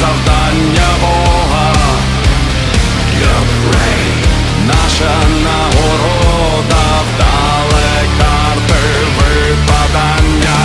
завдання Бога, Your brain. наша нагорода, вдале карти випадання.